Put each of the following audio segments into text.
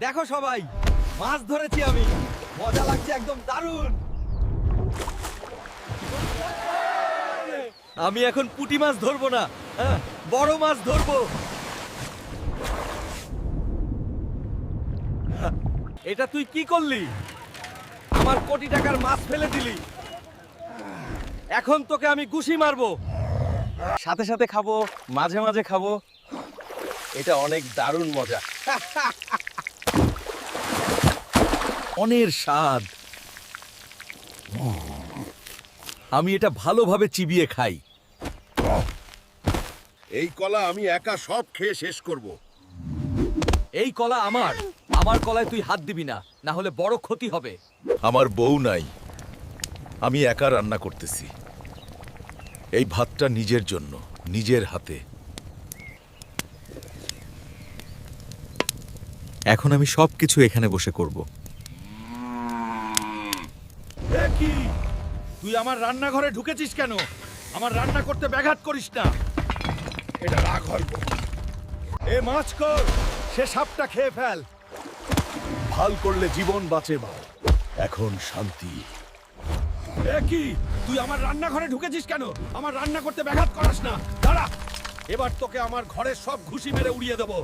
দেখো সবাই মাছ ধরেছি আমি। মজা লাগছে একদম দারুণ। আমি এখন পুঁটি মাছ ধরবো না হ্যাঁ, বড় মাছ ধরবো। এটা তুই কি করলি? আমার কোটি টাকার মাছ ফেলে দিলি। এখন তোকে আমি গুছি মারবো। সাথে সাথে খাব মাঝে মাঝে খাব। এটা অনেক দারুণ মজা। অনের স্বাদ। আমি এটা ভালোভাবে চিবিয়ে খাই। এই কলা আমি একা সব খেয়ে শেষ করব। এই কলা আমার। আমার কলায় তুই হাত দিবি না না হলে বড় ক্ষতি হবে। আমার বউ নাই। আমি একা রান্না করতেছি। এই ভাতটা নিজের জন্য নিজের হাতে। এখন আমি সবকিছু এখানে বসে করব। কি? তুই আমার রান্নাঘরে ঢুকেছিস কেন? আমার রান্না করতে ব্যাঘাত করিস না। এটা রাগ হয় এ মাছ কর, সে সাপটা খেয়ে ফেল। ভালো করলে জীবন বাঁচে মা। এখন শান্তি। কি? তুই আমার রান্নাঘরে ঢুকেছিস কেন? আমার রান্না করতে ব্যাঘাত করাস না। দাঁড়া। এবার তোকে আমার ঘরের সব ঘুষি মেরে উড়িয়ে দেবো।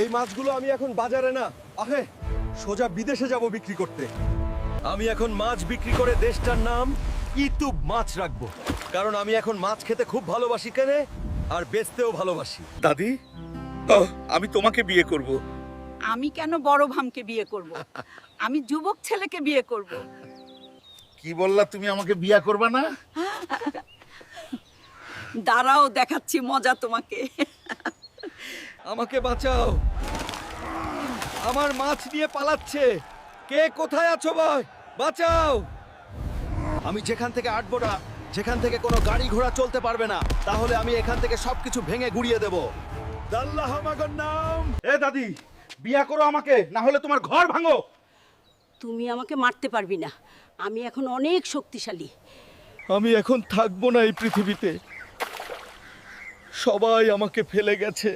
এই মাছগুলো আমি এখন বাজারে না। আহে। সোজা বিদেশে যাব বিক্রি করতে। আমি এখন মাছ বিক্রি করে দেশটার নাম ইতুব মাছ রাখব। কারণ আমি এখন মাছ খেতে খুব ভালোবাসি কেনে? আর বেচতেও ভালোবাসি। দাদি আমি তোমাকে বিয়ে করব। আমি কেন বড় ভামকে বিয়ে করব? আমি যুবক ছেলেকে বিয়ে করব। কি বললা তুমি আমাকে বিয়ে করবে না? দাঁড়াও দেখাচ্ছি মজা তোমাকে। আমাকে বাঁচাও। আমার মাছ নিয়ে পালাচ্ছে। কে কোথায় আছো ভাই? বাঁচাও! আমি যেখান থেকে আটবো না যেখান থেকে কোনো গাড়ি ঘোড়া চলতে পারবে না তাহলে আমি এখান থেকে সবকিছু ভেঙে গুড়িয়ে দেব। দাল্লাহ মাগর নাম! এ দাদি বিয়া করো আমাকে না হলে তোমার ঘর ভাঙো! তুমি আমাকে মারতে পারবি না। আমি এখন অনেক শক্তিশালী। আমি এখন থাকব না এই পৃথিবীতে। সবাই আমাকে ফেলে গেছে।